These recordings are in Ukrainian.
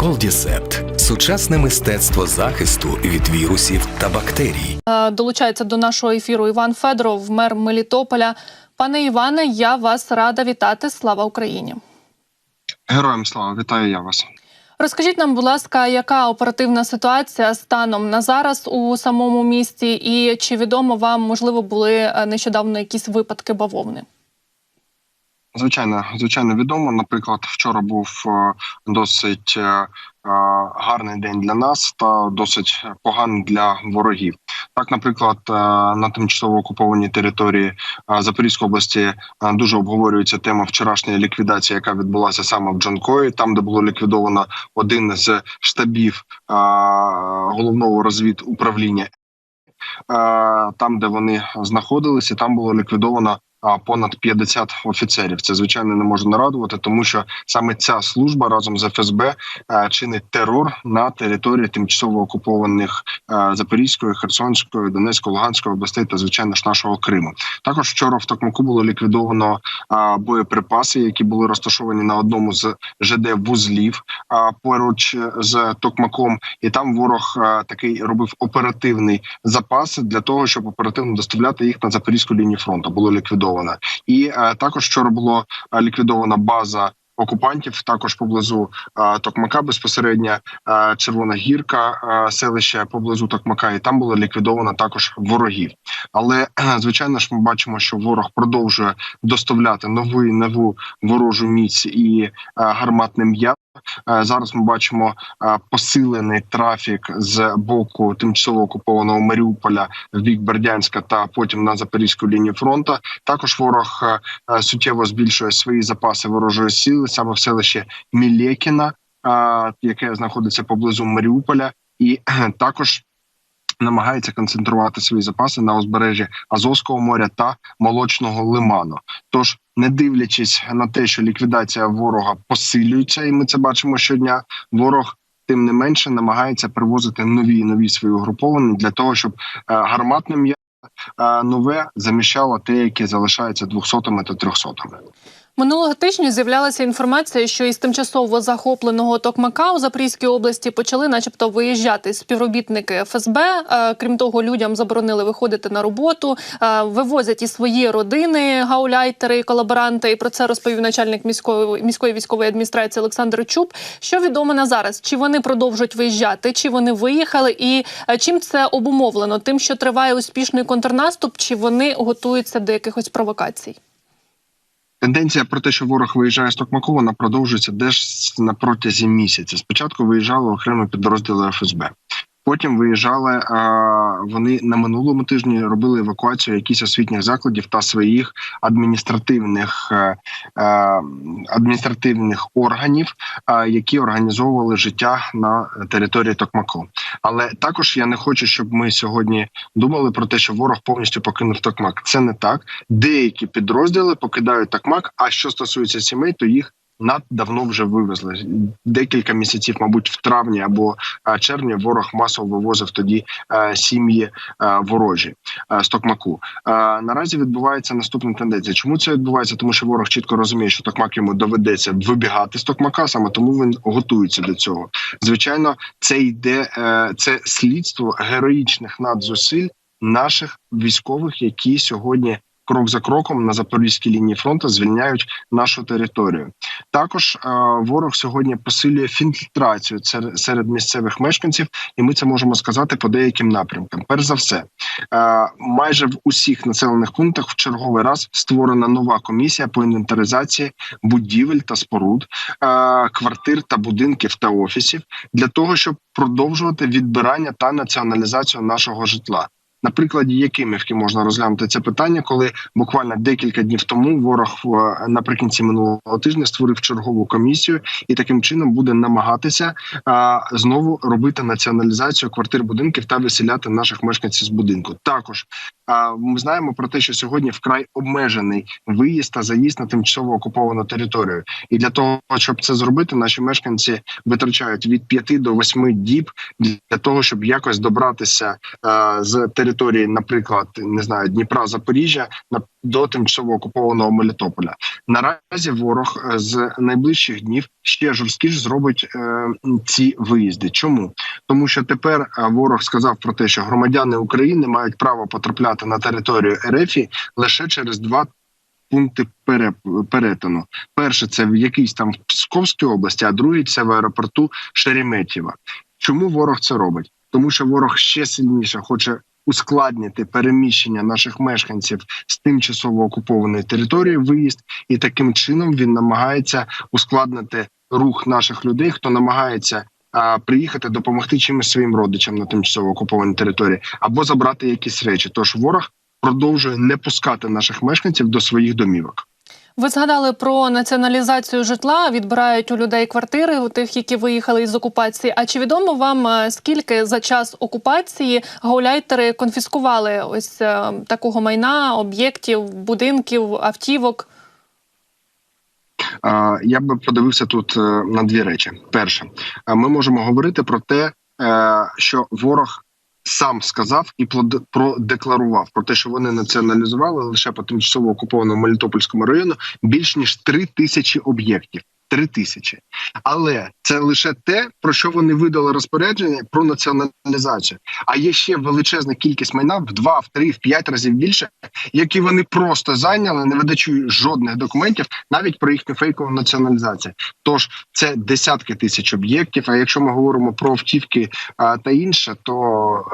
Колдісепт сучасне мистецтво захисту від вірусів та бактерій. Е, Долучається до нашого ефіру Іван Федоров, мер Мелітополя. Пане Іване, я вас рада вітати. Слава Україні! Героям слава, вітаю я вас. Розкажіть нам, будь ласка, яка оперативна ситуація станом на зараз у самому місті, і чи відомо вам можливо були е, нещодавно якісь випадки бавовни? Звичайно, звичайно, відомо. Наприклад, вчора був е, досить е, е, гарний день для нас та досить поганий для ворогів. Так, наприклад, на тимчасово окупованій території Запорізької області дуже обговорюється тема вчорашньої ліквідації, яка відбулася саме в Джанкої, там де було ліквідовано один з штабів головного розвідуправління. Там, де вони знаходилися, там було ліквідовано понад 50 офіцерів. Це звичайно не може нарадувати, тому що саме ця служба разом з ФСБ е, чинить терор на території тимчасово окупованих е, Запорізької, Херсонської, Донецької, Луганської областей та звичайно ж нашого Криму. Також вчора в Токмаку було ліквідовано боєприпаси, які були розташовані на одному з ЖД вузлів поруч з Токмаком, і там ворог е, такий робив оперативний запас для того, щоб оперативно доставляти їх на запорізьку лінію фронту. Було ліквідовано. І е, також вчора було е, ліквідована база. Окупантів також поблизу е, Токмака безпосередньо е, Червона гірка, е, селище поблизу Токмака, і там було ліквідовано також ворогів. Але звичайно ж, ми бачимо, що ворог продовжує доставляти нову і нову ворожу міць і гарматне м'я. Е, Зараз ми бачимо е, посилений трафік з боку тимчасово окупованого Маріуполя в бік Бердянська та потім на запорізьку лінію фронту. Також ворог е, суттєво збільшує свої запаси ворожої сили саме в селищі Мілекіна, е, яке знаходиться поблизу Маріуполя, і також. Намагається концентрувати свої запаси на узбережжі Азовського моря та молочного лиману. Тож, не дивлячись на те, що ліквідація ворога посилюється, і ми це бачимо щодня. Ворог тим не менше намагається привозити нові і нові свої угруповання для того, щоб е, гарматне м'я е, нове заміщало те, яке залишається 200-ми та 300-ми. Минулого тижня з'являлася інформація, що із тимчасово захопленого Токмака у Запорізькій області почали, начебто, виїжджати співробітники ФСБ. Е, Крім того, людям заборонили виходити на роботу, е, вивозять і свої родини, гауляйтери, колаборанти. І про це розповів начальник міської міської військової адміністрації Олександр Чуб. Що відомо на зараз? Чи вони продовжують виїжджати, чи вони виїхали, і е, чим це обумовлено? Тим, що триває успішний контрнаступ, чи вони готуються до якихось провокацій? Тенденція про те, що ворог виїжджає з Токмаку, вона продовжується десь на протязі місяця. Спочатку виїжджали окремі підрозділи ФСБ. Потім виїжджали вони на минулому тижні робили евакуацію якісь освітніх закладів та своїх адміністративних е, е, адміністративних органів, які організовували життя на території Токмаку. Але також я не хочу, щоб ми сьогодні думали про те, що ворог повністю покинув Токмак. Це не так. Деякі підрозділи покидають Токмак. А що стосується сімей, то їх над давно вже вивезли декілька місяців, мабуть, в травні або е, червні ворог масово вивозив тоді е, сім'ї е, ворожі з Токмаку. Е, наразі відбувається наступна тенденція. Чому це відбувається? Тому що ворог чітко розуміє, що Токмак йому доведеться вибігати з Токмака, саме тому він готується до цього. Звичайно, це йде це слідство героїчних надзусиль наших військових, які сьогодні. Крок за кроком на запорізькій лінії фронту звільняють нашу територію. Також е, ворог сьогодні посилює фільтрацію серед місцевих мешканців, і ми це можемо сказати по деяким напрямкам. Перш за все, е, майже в усіх населених пунктах в черговий раз створена нова комісія по інвентаризації будівель та споруд, е, квартир та будинків та офісів для того, щоб продовжувати відбирання та націоналізацію нашого житла. На прикладі Якимівки можна розглянути це питання, коли буквально декілька днів тому ворог е, наприкінці минулого тижня створив чергову комісію і таким чином буде намагатися а, знову робити націоналізацію квартир будинків та виселяти наших мешканців з будинку. Також а, ми знаємо про те, що сьогодні вкрай обмежений виїзд та заїзд на тимчасово окуповану територію, і для того, щоб це зробити, наші мешканці витрачають від 5 до 8 діб для того, щоб якось добратися а, з території території, наприклад, не знаю, Дніпра, Запоріжжя, на до тимчасово окупованого Мелітополя. Наразі ворог е, з найближчих днів ще жорсткіше зробить е, ці виїзди. Чому тому, що тепер е, ворог сказав про те, що громадяни України мають право потрапляти на територію РФ лише через два пункти пере, перетину. Перше це в якійсь там Псковській області, а другий це в аеропорту Шереметєва. Чому ворог це робить? Тому що ворог ще сильніше хоче ускладнити переміщення наших мешканців з тимчасово окупованої території виїзд, і таким чином він намагається ускладнити рух наших людей, хто намагається. Приїхати допомогти чимось своїм родичам на тимчасово окупованій території або забрати якісь речі. Тож ворог продовжує не пускати наших мешканців до своїх домівок. Ви згадали про націоналізацію житла, відбирають у людей квартири, у тих, які виїхали із окупації. А чи відомо вам е, скільки за час окупації гауляйтери конфіскували ось е, такого майна, об'єктів, будинків, автівок? Я би подивився тут е, на дві речі. Перше, ми можемо говорити про те, що ворог сам сказав і продекларував про те, що вони націоналізували лише по тимчасово окупованому Мелітопольському району більш ніж три тисячі об'єктів. Три тисячі, але це лише те, про що вони видали розпорядження про націоналізацію. А є ще величезна кількість майна в два, в три, в п'ять разів більше, які вони просто зайняли, не видачують жодних документів, навіть про їхню фейкову націоналізацію. Тож це десятки тисяч об'єктів. А якщо ми говоримо про автівки а, та інше, то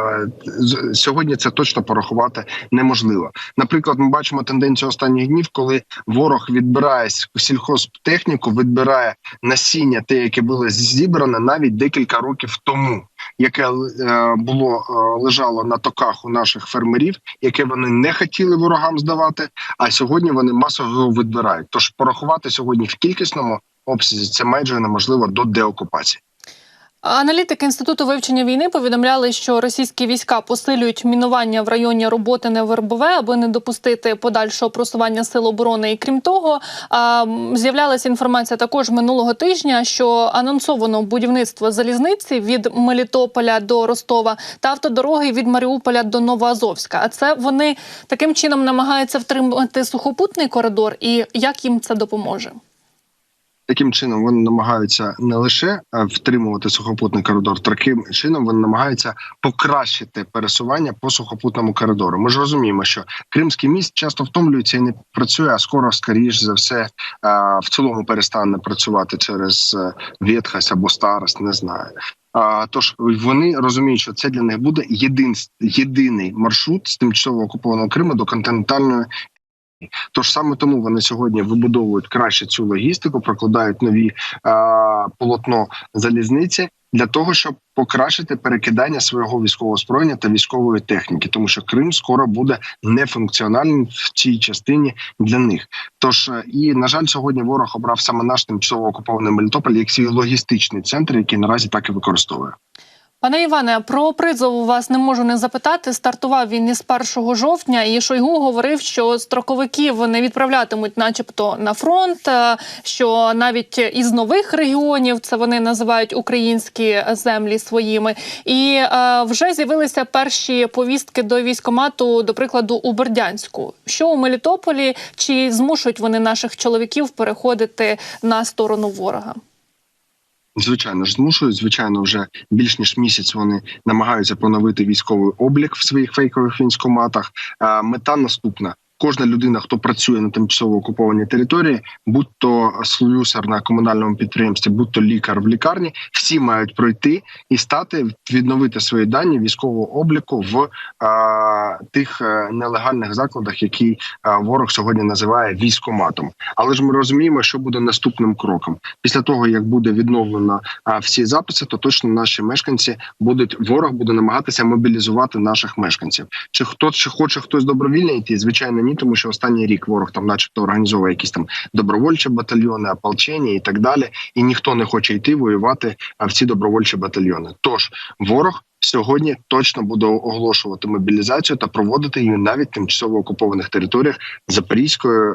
з- сьогодні це точно порахувати неможливо. Наприклад, ми бачимо тенденцію останніх днів, коли ворог відбирає сільхозтехніку, відбирає насіння, те, яке було зібране навіть декілька років тому, яке е, було е, лежало на токах у наших фермерів, яке вони не хотіли ворогам здавати. А сьогодні вони масово його відбирають. Тож порахувати сьогодні в кількісному обсязі це майже неможливо до деокупації. Аналітики інституту вивчення війни повідомляли, що російські війська посилюють мінування в районі роботи не Вербове, аби не допустити подальшого просування сил оборони. І крім того, з'являлася інформація також минулого тижня, що анонсовано будівництво залізниці від Мелітополя до Ростова та автодороги від Маріуполя до Новоазовська. А це вони таким чином намагаються втримати сухопутний коридор, і як їм це допоможе? Таким чином вони намагаються не лише е, втримувати сухопутний коридор, таким чином вони намагаються покращити пересування по сухопутному коридору. Ми ж розуміємо, що Кримський міст часто втомлюється і не працює, а скоро, скоріш за все, е, в цілому перестане працювати через е, ветхость або старость, не знаю. Тож вони розуміють, що це для них буде єдин, єдиний маршрут з тимчасово окупованого Криму до континентальної Тож саме тому вони сьогодні вибудовують краще цю логістику, прокладають нові а, полотно залізниці для того, щоб покращити перекидання свого військового озброєння та військової техніки, тому що Крим скоро буде нефункціональним в цій частині для них. Тож е, і на жаль, сьогодні ворог обрав саме наш тимчасово окупований Мелітополь як свій логістичний центр, який наразі так і використовує. Пане Іване, про призов у вас не можу не запитати. Стартував він із 1 жовтня, і Шойгу говорив, що строковиків не відправлятимуть, начебто, на фронт. е, Що навіть із нових регіонів це вони називають українські землі своїми. І е, вже з'явилися перші повістки до військомату, до прикладу, у Бердянську. Що у Мелітополі чи змушують вони наших чоловіків переходити на сторону ворога? Звичайно ж, змушують. Звичайно, вже більш ніж місяць вони намагаються поновити військовий облік в своїх фейкових військоматах. Мета наступна. Кожна людина, хто працює на тимчасово окупованій території, будь то слюсар на комунальному підприємстві, будь то лікар в лікарні, всі мають пройти і стати відновити свої дані військового обліку в а, тих е, нелегальних закладах, які ворог сьогодні називає військоматом. Але ж ми розуміємо, що буде наступним кроком після того, як буде відновлено всі записи, то точно наші мешканці будуть ворог буде намагатися мобілізувати наших мешканців. Чи хто чи хоче хтось добровільно йти? Звичайно, ні, тому що останній рік ворог там, начебто, організовує якісь там добровольчі батальйони, ополчення і так далі. І ніхто не хоче йти воювати в ці добровольчі батальйони. Тож ворог. Сьогодні точно буде оголошувати мобілізацію та проводити її навіть тимчасово окупованих територіях Запорізької, е,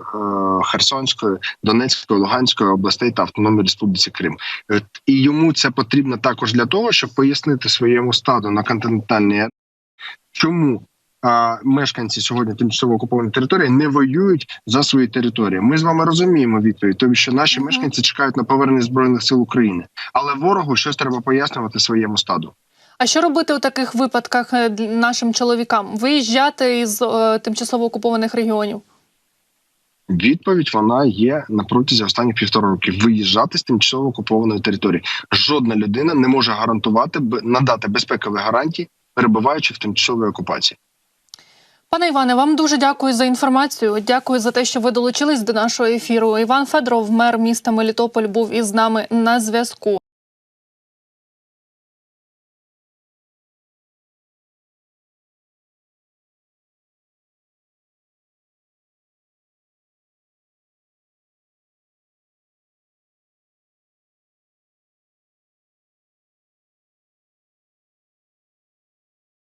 Херсонської, Донецької, Луганської областей та Автономної Республіці Крим. Е, І йому це потрібно також для того, щоб пояснити своєму стаду на континентальній чому а, мешканці сьогодні тимчасово окупованої території не воюють за свої території. Ми з вами розуміємо відповідь, тобто, що наші Мгм. мешканці чекають на повернення збройних сил України, але ворогу щось треба пояснювати своєму стаду. А що робити у таких випадках е, нашим чоловікам? Виїжджати із е, тимчасово окупованих регіонів? Відповідь вона є на протязі останніх півтора років. Виїжджати з тимчасово окупованої території. Жодна людина не може гарантувати надати безпекові гарантії, перебуваючи в тимчасовій окупації. Пане Іване, вам дуже дякую за інформацію. Дякую за те, що ви долучились до нашого ефіру. Іван Федоров, мер міста Мелітополь, був із нами на зв'язку.